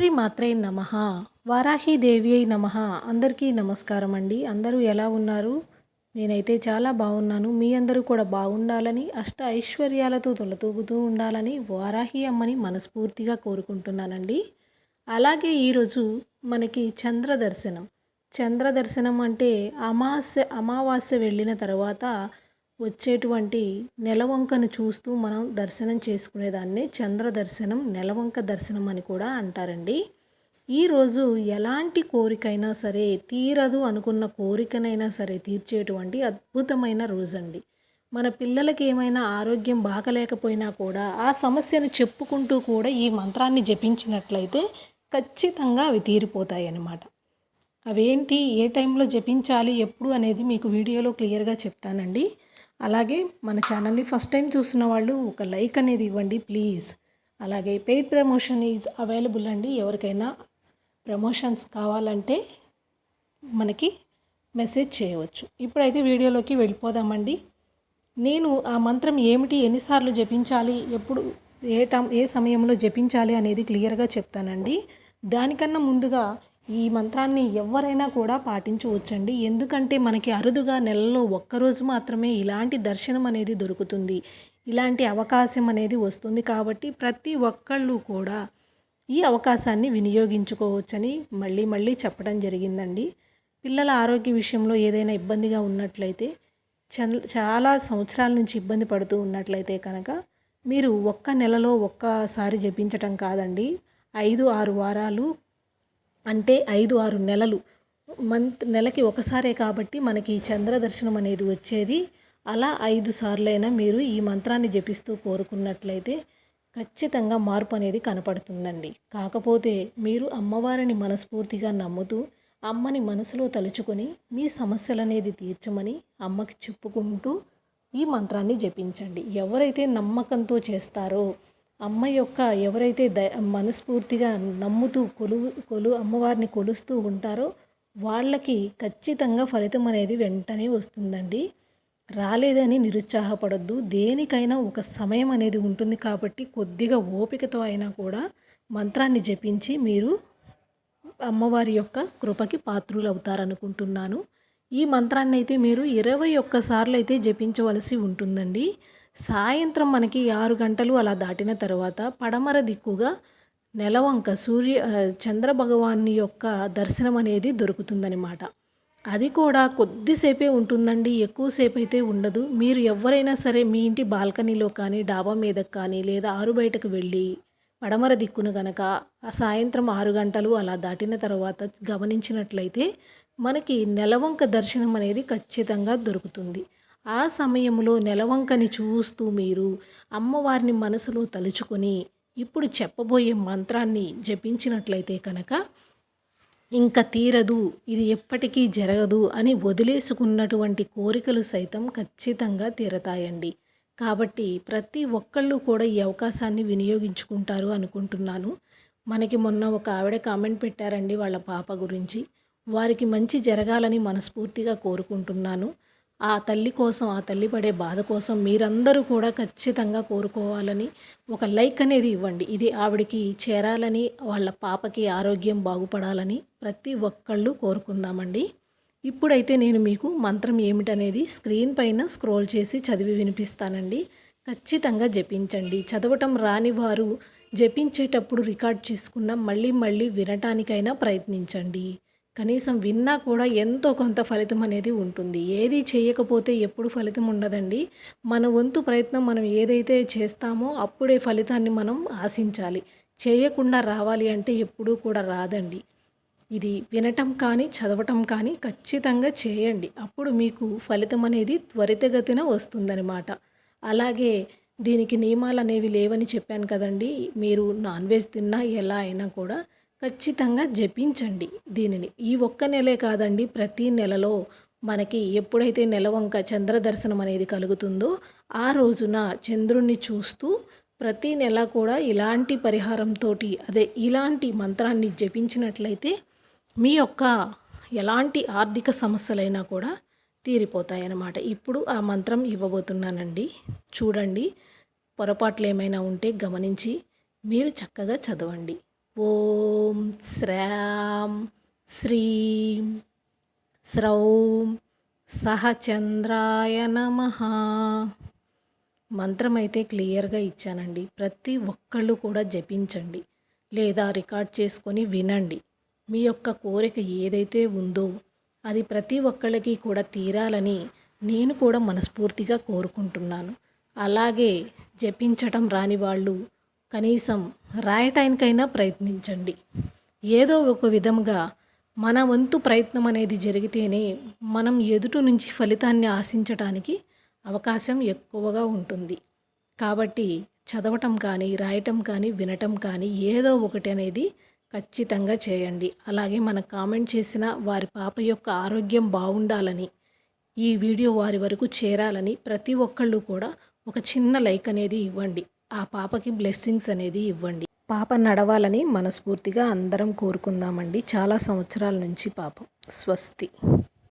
శ్రీ మాత్రే నమ. వారాహిదేవి అయి నమ. అందరికీ నమస్కారం అండి. అందరూ ఎలా ఉన్నారు? నేనైతే చాలా బాగున్నాను. మీ అందరూ కూడా బాగుండాలని అష్ట ఐశ్వర్యాలతో తొలతూగుతూ ఉండాలని వారాహి అమ్మని మనస్ఫూర్తిగా కోరుకుంటున్నానండి. అలాగే ఈరోజు మనకి చంద్ర దర్శనం. చంద్ర దర్శనం అంటే అమావాస్య అమావాస్య వెళ్ళిన తర్వాత వచ్చేటువంటి నెలవంకను చూస్తూ మనం దర్శనం చేసుకునేదాన్ని చంద్ర దర్శనం నెలవంక దర్శనం అని కూడా అంటారండి. ఈరోజు ఎలాంటి కోరికైనా సరే తీరదు అనుకున్న కోరికనైనా సరే తీర్చేటువంటి అద్భుతమైన రోజండి. మన పిల్లలకి ఏమైనా ఆరోగ్యం బాగలేకపోయినా కూడా ఆ సమస్యను చెప్పుకుంటూ కూడా ఈ మంత్రాన్ని జపించినట్లయితే ఖచ్చితంగా అవి తీరిపోతాయి అన్నమాట అవేంటి ఏ టైంలో జపించాలి ఎప్పుడు అనేది మీకు వీడియోలో క్లియర్గా చెప్తానండి. అలాగే మన ఛానల్ని ఫస్ట్ టైం చూస్తున్న వాళ్ళు ఒక లైక్ అనేది ఇవ్వండి ప్లీజ్. అలాగే పెయిడ్ ప్రమోషన్ ఈజ్ అవైలబుల్ అండి. ఎవరికైనా ప్రమోషన్స్ కావాలంటే మనకి మెసేజ్ చేయవచ్చు. ఇప్పుడైతే వీడియోలోకి వెళ్ళిపోదామండి. నేను ఆ మంత్రం ఏమిటి ఎన్నిసార్లు జపించాలి ఎప్పుడు ఏ టైం ఏ సమయంలో జపించాలి అనేది క్లియర్గా చెప్తానండి. దానికన్నా ముందుగా ఈ మంత్రాన్ని ఎవరైనా కూడా పాటించవచ్చండి. ఎందుకంటే మనకి అరుదుగా నెలలో ఒక్కరోజు మాత్రమే ఇలాంటి దర్శనం అనేది దొరుకుతుంది. ఇలాంటి అవకాశం అనేది వస్తుంది కాబట్టి ప్రతి ఒక్కళ్ళు కూడా ఈ అవకాశాన్ని వినియోగించుకోవచ్చని మళ్ళీ మళ్ళీ చెప్పడం జరిగిందండి. పిల్లల ఆరోగ్య విషయంలో ఏదైనా ఇబ్బందిగా ఉన్నట్లయితే చాలా సంవత్సరాల నుంచి ఇబ్బంది పడుతూ ఉన్నట్లయితే కనుక మీరు ఒక్క నెలలో ఒక్కసారి జపించటం కాదండి. ఐదు ఆరు వారాలు అంటే ఐదు ఆరు నెలలు. మంత్ నెలకి ఒకసారే కాబట్టి మనకి చంద్ర దర్శనం అనేది వచ్చేది. అలా ఐదు సార్లైనా మీరు ఈ మంత్రాన్ని జపిస్తూ కోరుకున్నట్లయితే ఖచ్చితంగా మార్పు అనేది కనపడుతుందండి. కాకపోతే మీరు అమ్మవారిని మనస్ఫూర్తిగా నమ్ముతూ అమ్మని మనసులో తలుచుకొని మీ సమస్యలు అనేది తీర్చమని అమ్మకి చెప్పుకుంటూ ఈ మంత్రాన్ని జపించండి. ఎవరైతే నమ్మకంతో చేస్తారో అమ్మ యొక్క ఎవరైతే ద మనస్ఫూర్తిగా నమ్ముతూ కొలు కొలు అమ్మవారిని కొలుస్తూ ఉంటారో వాళ్ళకి ఖచ్చితంగా ఫలితం అనేది వెంటనే వస్తుందండి. రాలేదని నిరుత్సాహపడద్దు. దేనికైనా ఒక సమయం అనేది ఉంటుంది కాబట్టి కొద్దిగా ఓపికతో అయినా కూడా మంత్రాన్ని జపించి మీరు అమ్మవారి యొక్క కృపకి పాత్రులు అవుతారనుకుంటున్నాను ఈ మంత్రాన్ని అయితే మీరు ఇరవై ఒక్కసార్లు అయితే జపించవలసి ఉంటుందండి. సాయంత్రం మనకి ఆరు గంటలు అలా దాటిన తర్వాత పడమర దిక్కుగా నెలవంక సూర్య చంద్రభగవాన్ని యొక్క దర్శనం అనేది దొరుకుతుందనమాట అది కూడా కొద్దిసేపే ఉంటుందండి ఎక్కువసేపు అయితే ఉండదు. మీరు ఎవరైనా సరే మీ ఇంటి బాల్కనీలో కానీ డాబా మీద కానీ లేదా ఆరు బయటకు వెళ్ళి పడమర దిక్కును గనక ఆ సాయంత్రం ఆరు గంటలు అలా దాటిన తర్వాత గమనించినట్లయితే మనకి నెలవంక దర్శనం అనేది ఖచ్చితంగా దొరుకుతుంది. ఆ సమయంలో నెలవంకని చూస్తూ మీరు అమ్మవారిని మనసులో తలుచుకొని ఇప్పుడు చెప్పబోయే మంత్రాన్ని జపించినట్లయితే కనుక ఇంకా తీరదు ఇది ఎప్పటికీ జరగదు అని వదిలేసుకున్నటువంటి కోరికలు సైతం ఖచ్చితంగా తీరతాయండి. కాబట్టి ప్రతి ఒక్కళ్ళు కూడా ఈ అవకాశాన్ని వినియోగించుకుంటారు అనుకుంటున్నాను. మనకి మొన్న ఒక ఆవిడ కామెంట్ పెట్టారండి వాళ్ళ పాప గురించి. వారికి మంచి జరగాలని మనస్ఫూర్తిగా కోరుకుంటున్నాను. ఆ తల్లి కోసం ఆ తల్లి పడే బాధ కోసం మీరందరూ కూడా ఖచ్చితంగా కోరుకోవాలని ఒక లైక్ అనేది ఇవ్వండి. ఇది ఆవిడికి చేరాలని వాళ్ళ పాపకి ఆరోగ్యం బాగుపడాలని ప్రతి ఒక్కళ్ళు కోరుకుందామండి. ఇప్పుడైతే నేను మీకు మంత్రం ఏమిటనేది స్క్రీన్ పైన స్క్రోల్ చేసి చదివి వినిపిస్తానండి. ఖచ్చితంగా జపించండి. చదవటం రాని వారు జపించేటప్పుడు రికార్డ్ చేసుకున్న మళ్ళీ మళ్ళీ వినటానికైనా ప్రయత్నించండి. కనీసం విన్నా కూడా ఎంతో కొంత ఫలితం అనేది ఉంటుంది. ఏది చేయకపోతే ఎప్పుడు ఫలితం ఉండదండి. మన వంతు ప్రయత్నం మనం ఏదైతే చేస్తామో అప్పుడే ఫలితాన్ని మనం ఆశించాలి. చేయకుండా రావాలి అంటే ఎప్పుడూ కూడా రాదండి. ఇది వినటం కానీ చదవటం కానీ ఖచ్చితంగా చేయండి. అప్పుడు మీకు ఫలితం అనేది త్వరితగతిన వస్తుందన్నమాట. అలాగే దీనికి నియమాలు అనేవి లేవని చెప్పాను కదండి. మీరు నాన్ వెజ్ తిన్నా ఎలా అయినా కూడా ఖచ్చితంగా జపించండి. దీనిని ఈ ఒక్క నెలే కాదండి ప్రతి నెలలో మనకి ఎప్పుడైతే నెలవంక చంద్ర దర్శనం అనేది కలుగుతుందో ఆ రోజున చంద్రుణ్ణి చూస్తూ ప్రతి నెల కూడా ఇలాంటి పరిహారంతో అదే ఇలాంటి మంత్రాన్ని జపించినట్లయితే మీ యొక్క ఎలాంటి ఆర్థిక సమస్యలైనా కూడా తీరిపోతాయన్నమాట. ఇప్పుడు ఆ మంత్రం ఇవ్వబోతున్నానండి. చూడండి పొరపాట్లు ఏమైనా ఉంటే గమనించి మీరు చక్కగా చదవండి. ఓం శ్రాం శ్రీం స్రౌం సహచంద్రాయ నమ. మంత్రం అయితే క్లియర్గా ఇచ్చానండి. ప్రతి ఒక్కళ్ళు కూడా జపించండి. లేదా రికార్డ్ చేసుకొని వినండి. మీ యొక్క కోరిక ఏదైతే ఉందో అది ప్రతి ఒక్కళ్ళకి కూడా తీరాలని నేను కూడా మనస్ఫూర్తిగా కోరుకుంటున్నాను. అలాగే జపించటం రాని వాళ్ళు కనీసం రాయటానికైనా ప్రయత్నించండి. ఏదో ఒక విధంగా మన వంతు ప్రయత్నం అనేది జరిగితేనే మనం ఎదుటి నుంచి ఫలితాన్ని ఆశించటానికి అవకాశం ఎక్కువగా ఉంటుంది. కాబట్టి చదవటం కానీ రాయటం కానీ వినటం కానీ ఏదో ఒకటి అనేది ఖచ్చితంగా చేయండి. అలాగే మన కామెంట్ చేసిన వారి పాప యొక్క ఆరోగ్యం బాగుండాలని ఈ వీడియో వారి వరకు చేరాలని ప్రతి ఒక్కళ్ళు కూడా ఒక చిన్న లైక్ అనేది ఇవ్వండి. ఆ పాపకి బ్లెస్సింగ్స్ అనేది ఇవ్వండి. పాప నడవాలని మనస్ఫూర్తిగా అందరం కోరుకుందామండి. చాలా సంవత్సరాల నుంచి పాపం. స్వస్తి.